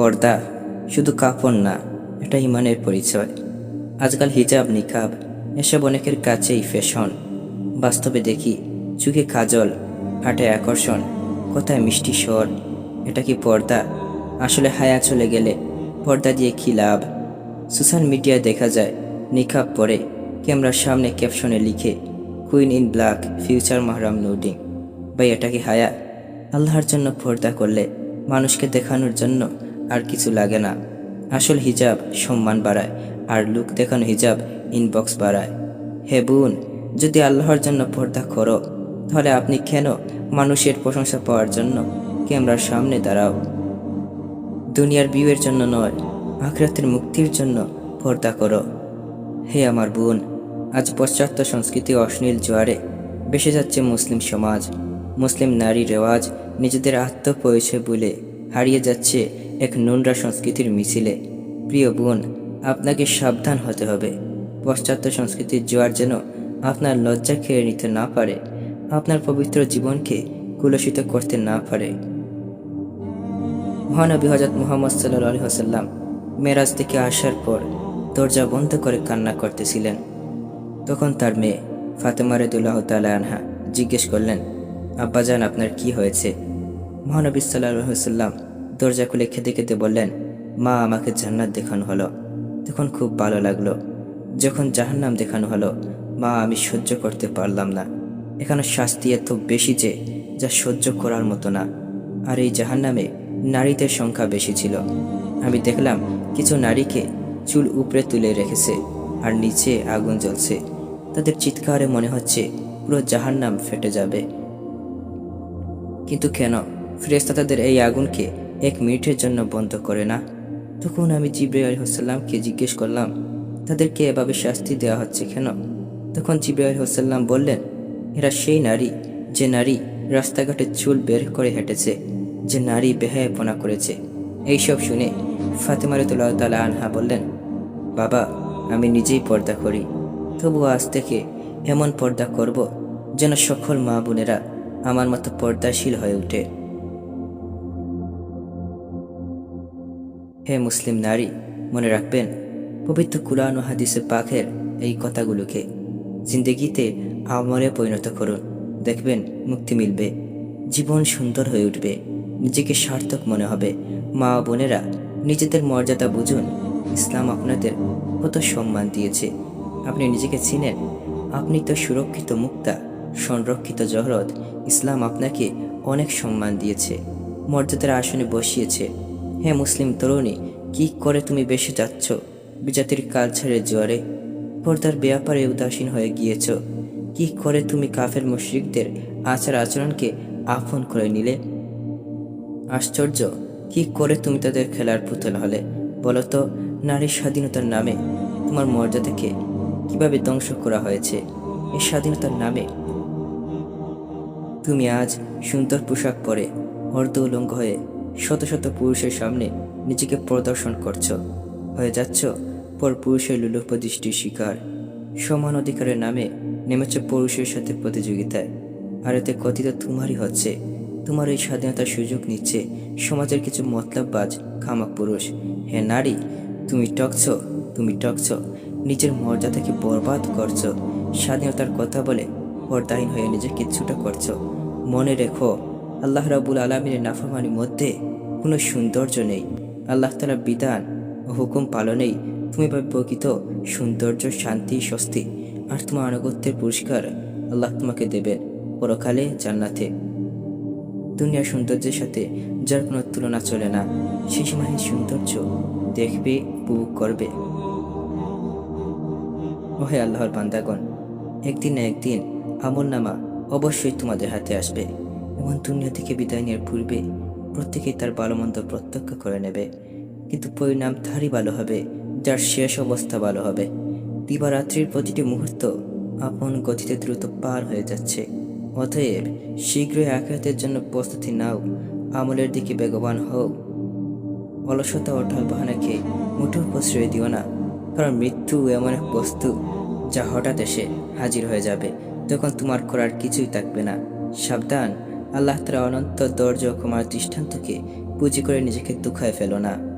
পর্দা, শুধু কাপড় না, এটা ইমানের পরিচয়। আজকাল হিজাব, নিকাব, এসব অনেকের কাছেই ফ্যাশন বাস্তবে দেখি চোখে কাজল, হাটে আকর্ষণ, কোথায় মিষ্টি স্বর, এটা কি পর্দা? আসলে হায়া চলে গেলে পর্দা দিয়ে কী লাভ? সোশ্যাল মিডিয়ায় দেখা যায়, নিকাব পরে ক্যামেরার সামনে ক্যাপশনে লিখে কুইন ইন ব্ল্যাক ফিউচার মাহরাম নোডিং বা এটা কি হায়া? আল্লাহর জন্য পর্দা করলে মানুষকে দেখানোর জন্য আর কিছু লাগে না। আসল হিজাব সম্মান বাড়ায়, আর লুক দেখানো হিজাব ইনবক্স বাড়ায়। হে বোন, যদি আল্লাহর জন্য পর্দা করো, তাহলে আপনি কেন মানুষের প্রশংসা পাওয়ার জন্য ক্যামেরার সামনে দাঁড়াও? দুনিয়ার বিয়ের জন্য নয়, আখরাতের মুক্তির জন্য পর্দা করো। হে আমার বোন, আজ পাশ্চাত্য সংস্কৃতি অশ্লীল জোয়ারে বেসে যাচ্ছে মুসলিম সমাজ। মুসলিম নারী রেওয়াজ নিজেদের আত্মপরিচয় বলে হারিয়ে যাচ্ছে এক নোংরা সংস্কৃতির মিছিলে, প্রিয় বোন, আপনাকে সাবধান হতে হবে। পাশ্চাত্য সংস্কৃতির জোয়ার যেন আপনার লজ্জা খেয়ে নিতে না পারে, আপনার পবিত্র জীবনকে কুলসিত করতে না পারে। মহানবী হজরত মোহাম্মদ সাল্লাহ আলী হাসাল্লাম মেরাজ থেকে আসার পর দরজা বন্ধ করে কান্না করতেছিলেন। তখন তার মেয়ে ফাতেমা রেদুল্লাহ আনহা জিজ্ঞেস করলেন, আব্বাজান, আপনার কি হয়েছে? মহানবী সাল্লাহ সাল্লাম দরজা খুলে খেতে খেতে বললেন, মা আমাকে জান্নাত দেখানো হলো। তখন খুব ভালো লাগল। যখন জাহান্নাম দেখানো হলো, মা, আমি সহ্য করতে পারলাম না। এখানে শাস্তি এত বেশি যে, যা সহ্য করার মতো না। আর এই জাহান্নামে নারীদের সংখ্যা বেশি ছিল। আমি দেখলাম কিছু নারীকে চুল উপরে তুলে রেখেছে আর নিচে আগুন জ্বলছে। তাদের চিৎকারে মনে হচ্ছে পুরো জাহান্নাম ফেটে যাবে। কিন্তু কেন? ফ্রেস্তা তাদের এই আগুনকে এক মিনিটের জন্য বন্ধ করে না। তখন আমি জিব্রাইল আলহিহাল্লামকে জিজ্ঞেস করলাম, তাদেরকে এভাবে শাস্তি দেওয়া হচ্ছে কেন? তখন জিব্রাইল আলহিহাল্লাম বললেন, এরা সেই নারী, যে নারী রাস্তাঘাটে চুল বের করে হেঁটেছে, যে নারী বেহায়াপনা করেছে। এইসব শুনে ফাতেমা রতুল্লাহ তালা আনহা বললেন, বাবা, আমি নিজেই পর্দা করি। তবু আজ থেকে এমন পর্দা করব যেন সকল মা বোনেরা আমার মতো পর্দাশীল হয়ে ওঠে হে মুসলিম নারী, মনে রাখবেন, পবিত্র কুরআন ও হাদিসে পাখের এই কথাগুলোকে জিন্দগিতে আমলে পরিণত করুন। দেখবেন মুক্তি মিলবে, জীবন সুন্দর হয়ে উঠবে, নিজেকে সার্থক মনে হবে। মা বোনেরা নিজেদের মর্যাদা বুঝুন, ইসলাম আপনাদের কত সম্মান দিয়েছে। আপনি নিজেকে চিনেন, আপনি তো সুরক্ষিত মুক্তা, সংরক্ষিত জহরত, ইসলাম আপনাকে অনেক সম্মান দিয়েছে, মর্যাদার আসনে বসিয়েছে। হ্যাঁ মুসলিম তরুণী, কি করে তুমি বেশি যাচ্ছ? বিজাতির কালচারের জোয়ারে, পর্দার ব্যাপারে উদাসীন হয়ে গিয়েছ। কি করে তুমি কাফের মুশরিকদের আচার আচরণকে আপন করে নিলে? আশ্চর্য, কি করে তুমি তাদের খেলার পুতুল হলে? বলতো নারীর স্বাধীনতার নামে। তোমার মর্যাদাকে কীভাবে ধ্বংস করা হয়েছে? এই স্বাধীনতার নামে। তুমি আজ সুন্দর পোশাক পরে অর্ধ উলঙ্গ হয়ে শত শত পুরুষের সামনে নিজেকে প্রদর্শন করছ। হয়ে যাচ্ছ পর পুরুষের লুলোপদৃষ্টির শিকার। সমান অধিকারের নামে নেমেছ পুরুষের সাথে প্রতিযোগিতায়। আর এতে কথিত তোমারই হচ্ছে, তোমার এই স্বাধীনতার সুযোগ নিচ্ছে সমাজের কিছু মতলববাজ খামাক পুরুষ। হে নারী, তুমি টকছ তুমি টকছ, নিজের মর্যাদাকে বরবাদ করছ, স্বাধীনতার কথা বলে পর্দাহীন হয়ে নিজেকে কিছুটা করছ। মনে রেখো আল্লাহ রাবুল আলমিনের নাফরমানির মধ্যে কোনো সৌন্দর্য নেই। আল্লাহ তালার বিধান ও হুকুম পালনেই তুমি পাবে প্রকৃত সৌন্দর্য, শান্তি, স্বস্তি আর তোমার আনুগত্যের পুরস্কার আল্লাহ তোমাকে দেবে পরকালে জান্নাতে। দুনিয়ার সৌন্দর্যের সাথে যার কোনো তুলনা চলে না, সেই সীমাহীন সৌন্দর্য দেখবে, উপভোগ করবে। ওহে আল্লাহর বান্দাগণ, একদিন না একদিন আমল নামা অবশ্যই তোমাদের হাতে আসবে। এবং দুনিয়া থেকে বিদায় নেওয়ার পূর্বে প্রত্যেকেই তার ভালো মন্দ প্রত্যক্ষ করে নেবে। কিন্তু পরিণাম তারই ভালো হবে, যার শেষ অবস্থা ভালো হবে। দিবারাত্রির প্রতিটি মুহূর্ত আপন গতিতে দ্রুত পার হয়ে যাচ্ছে। অতএব শীঘ্রই আঘাতের জন্য প্রস্তুতি নাও, আমলের দিকে বেগবান হও। অলসতা ও ঢালবাহানাকে মুঠো প্রশ্রয় দিও না, কারণ মৃত্যু এমন এক বস্তু যা হঠাৎ এসে হাজির হয়ে যাবে, তখন তোমার করার কিছুই থাকবে না। সাবধান আল্লাহ তারা অনন্ত দরজা কুমার ক্ষমার দৃষ্টান্তকে পুঁজি করে নিজেকে দুঃখায় ফেলো না।